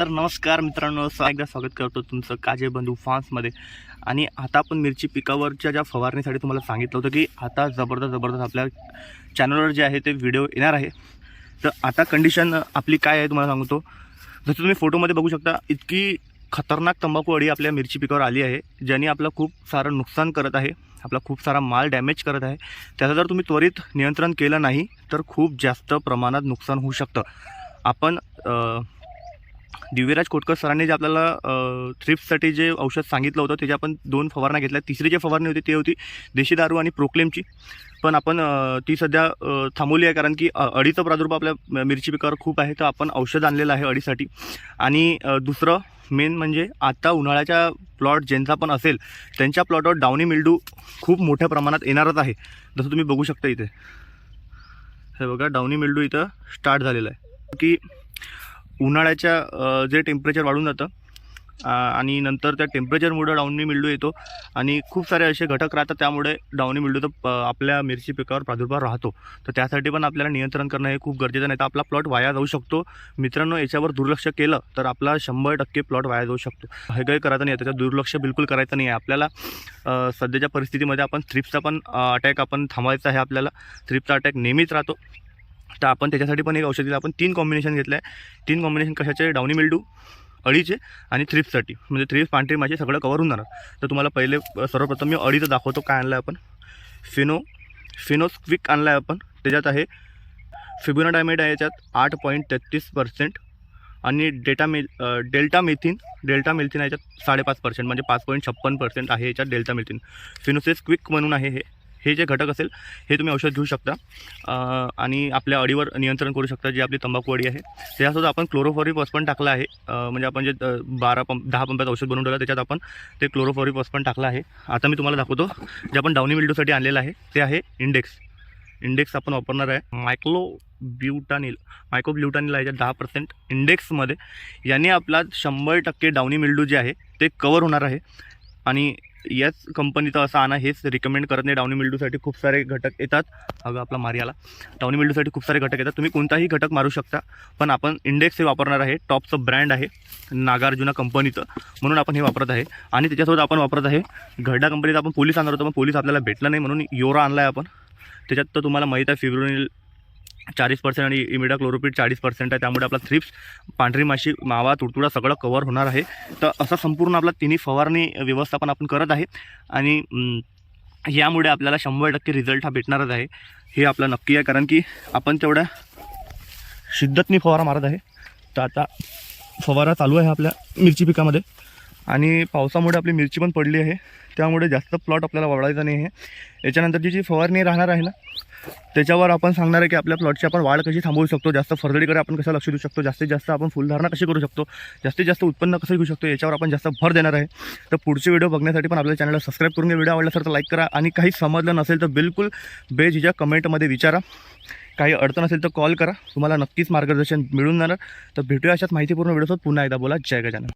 तर नमस्कार मित्रांनो एकदा स्वागत करतो तुमचं काजे बंधू फार्म्समध्ये आणि आता आपण मिरची पिकावरच्या ज्या फवारणीसाठी तुम्हाला सांगितलं होतं की आता जबरदस्त जबरदस्त आपल्या चॅनलवर जे आहे ते व्हिडिओ येणार आहे. तर आता कंडिशन आपली काय आहे तुम्हाला सांगतो. जसं तुम्ही फोटोमध्ये बघू शकता इतकी खतरनाक तंबाखू अळी आपल्या मिरची पिकावर आली आहे ज्याने आपलं खूप सारं नुकसान करत आहे आपला खूप सारा माल डॅमेज करत आहे. त्याचं जर तुम्ही त्वरित नियंत्रण केलं नाही तर खूप जास्त प्रमाणात नुकसान होऊ शकतं. आपण दिव्यराज खोटकर सरांनी जे आपल्याला थ्रिप्ससाठी जे औषध सांगितलं होतं त्याच्या आपण दोन फवारण्या घेतल्या. तिसरी जी फवारणी होती ती होती देशी दारू आणि प्रोक्लेमची पण आपण ती सध्या थांबवली आहे कारण की अडीचा अळीचा प्रादुर्भाव आपल्या मिरची पिकावर खूप आहे तर आपण औषध आणलेलं आहे अळीसाठी आणि दुसरं मेन म्हणजे आता उन्हाळ्याच्या प्लॉट ज्यांचा पण असेल त्यांच्या प्लॉटवर डावणी मिल्डू खूप मोठ्या प्रमाणात येणारच आहे. जसं तुम्ही बघू शकता इथे. हे बघा डावणी मिल्डू इथं स्टार्ट झालेलं आहे. की उन्हाळ्याच्या जे टेम्परेचर वाढून जातं आणि नंतर त्या टेम्परेचरमुळे डाऊनी मिळू येतो. आणि खूप सारे असे घटक राहतात त्यामुळे डाऊनी मिल्डूचा प- आपल्या मिरची पिकावर प्रादुर्भाव राहतो. तर त्यासाठी पण आपल्याला नियंत्रण करणं हे खूप गरजेचं नाही तर आपला प्लॉट वाया जाऊ शकतो. मित्रांनो याच्यावर दुर्लक्ष केलं तर आपला शंभर टक्के प्लॉट वाया जाऊ शकतो. हे काही करायचं नाही त्याच्यात दुर्लक्ष बिलकुल करायचं नाही आहे. आपल्याला सध्याच्या परिस्थितीमध्ये आपण थ्रिप्सचा पण अटॅक आपण थांबायचा आहे आपल्याला. थ्रिप्सचा अटॅक नेहमीच राहतो. तर आपण त्याच्यासाठी पण एक औषध दिलं आपण तीन कॉम्बिनेशन घेतलं आहे तीन कॉम्बिनेशन कशाचे? डाऊनी मिल्डू अळीचे आणि थ्रिप्ससाठी म्हणजे थ्रिप्स पांढरी माझी सगळं कवर होऊन जाणार. तर तुम्हाला पहिले सर्वप्रथम मी अळीचं दाखवतो. काय आणलं आहे आपण? फिनो फिनोस्क्विक आणलं आहे आपण. त्याच्यात आहे फिबोनाडायमेड आहे याच्यात आठ पॉईंट तेहतीस पर्सेंट आणि डेटा मे डेल्टा मेथिन डेल्टा मेथिन आहे याच्यात साडेपाच पर्सेंट म्हणजे पाच पॉईंट छप्पन पर्सेंट आहे याच्यात डेल्टा मेथिन फिनोसेस क्विक म्हणून आहे हे. हे जे घटक असेल हे तुम्ही औषध घेऊ शकता. आणि आपल्या अडीवर नियंत्रण करू शकता जी आपली तंबाखू अडी आहे. त्याच्यासोबत आपण क्लोरोफॉरिफॉस पण टाकलं आहे. म्हणजे आपण जे बारा पंप दहा पंपात औषध बनवून ठेवलं त्याच्यात आपण ते क्लोरोफॉरिफॉस पण टाकलं आहे. आता मी तुम्हाला दाखवतो जे आपण डाऊनी विल्डोसाठी आणलेलं आहे ते आहे इंडेक्स इंडेक्स आपण वापरणार आहे मायक्लो ब्युटानिल मायक्रो ब्युटानिल आहे दहा पर्सेंट इंडेक्समध्ये याने आपला शंभर टक्के डाऊनी मिल्डू जे आहे ते कवर होणार आहे. आणि याच कंपनीचं असं आणा हेच रिकमेंड करत नाही. डाऊनी मिल्डूसाठी खूप सारे घटक येतात. अगं आपला मारियाला. डाऊनी मिल्डूसाठी खूप सारे घटक येतात. तुम्ही कोणताही घटक मारू शकता पण आपण इंडेक्स हे वापरणार आहे. टॉपचं ब्रँड आहे. नागार्जुना कंपनीचं. म्हणून आपण हे वापरत आहे. आणि त्याच्यासोबत आपण वापरत आहे घरडा कंपनीचा. आपण पोलीस आणणार होतो पण पोलीस आपल्याला भेटलं नाही म्हणून योरा आणला आहे आपण. त्याच्यात तर तुम्हाला माहीत आहे फिब्रुनिल चाळीस पर्सेंट आणि इमिडा क्लोरोपीट चाळीस पर्सेंट आहे. त्यामुळे आपला थ्रिप्स पांढरी माशी मावा तुडतुडा सगळं कवर होणार आहे. तर असं संपूर्ण आपला तिन्ही फवारणी व्यवस्थापन आपण करत आहे. आणि यामुळे आपल्याला शंभर टक्के रिझल्ट हा भेटणारच आहे. हे आपलं नक्की आहे. कारण की आपण तेवढ्या शिद्दतनी फवारा मारत आहे. तर आता फवारा चालू आहे आपल्या मिरची पिकामध्ये. आणि पावसामुळे आपली मिरची पण पडली आहे. त्यामुळे जास्त प्लॉट आपल्याला वाढायचा नाही आहे. याच्यानंतरची जी फवारणी राहणार आहे ना त्याच्यावर आपण सांगणार आहे की आपल्या प्लॉटची आपण वाढ कशी थांबवू शकतो जास्त फरदडीकडे आपण कसं लक्ष देऊ शकतो जास्तीत जास्त आपण फुलधारणा कशी करू शकतो जास्तीत जास्त उत्पन्न कसं घेऊ शकतो याच्यावर आपण जास्त भर देणार आहे. तर पुढचे व्हिडिओ बघण्यासाठी पण आपल्या चॅनलला सबस्क्राईब करून घ्या. व्हिडिओ आवडला तर लाईक करा आणि काही समजलं नसेल तर बिलकुल बेझिजा कमेंटमध्ये विचारा. काही अडचण असेल तर कॉल करा. तुम्हाला नक्कीच मार्गदर्शन मिळून जाणार. तर भेटूया अशाच माहितीपूर्ण व्हिडिओसोबत पुन्हा एकदा बोला. जय गजानन.